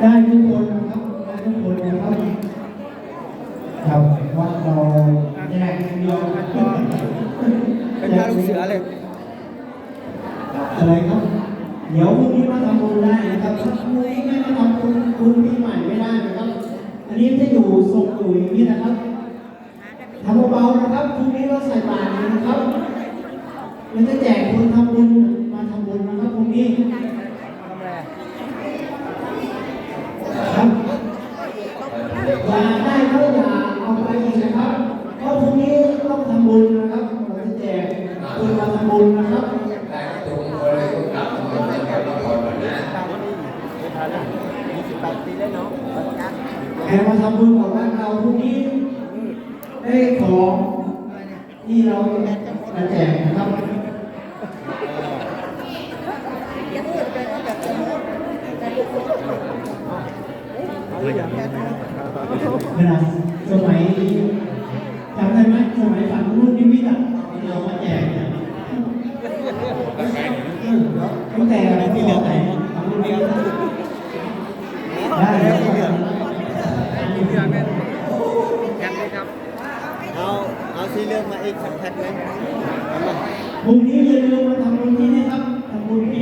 ได้ทุกคนนะครับได้ทุกคนนะครับครับว่าเราแยกเดียวเป็นพระลูกเสือเลยอะไรครับเดี๋ยวพรุ่งนี้มาทำบุญได้นะครับถ้าพรุ่งนี้ไม่มาทำบุญคุณปีใหม่ไม่ได้นะครับ อันนี้จะอยู่ทรงอยู่อย่างนี้นะครับทำเบาๆนะครับพรุ่งนี้เราใส่บาตรเลยนะครับเราจะแจกคนทำบุญมาทำบุญนะครับพรุ่งนี้ ทำอะไร ครับอย่าได้ก็ อย่าเอาไปอีกนะครับเพราะพรุ่งนี้ต้องทำบุญนะครับเราจะแจกคนมาทำบุญนะครับแต่ก็ถูกคนเลยก็กลับมาเป็นแบบละครแบบนี้ตามนี้ไม่ทันแล้วยี่สิบแปดปีแล้วเนาะปัจจุบันแห่มาทำบุญกับวัดเราพรุ่งนี้ได้ของที่เราจะแจกนะครับเวลาสมัยจำได้ไหมสมัยฝันรุ่นนิมิตอะเรามาแจกเนี่ยตั้งแต่ที่เหลือไหนฝันรุ่นนิมิตได้แล้วมีเรื่องแน่ยังเลยครับเอาเอาสีเรื่องมาอีกสักแพ็คไหมพรุ่งนี้อย่าลืมมาทำบุญที่นี่ครับทำบุญปี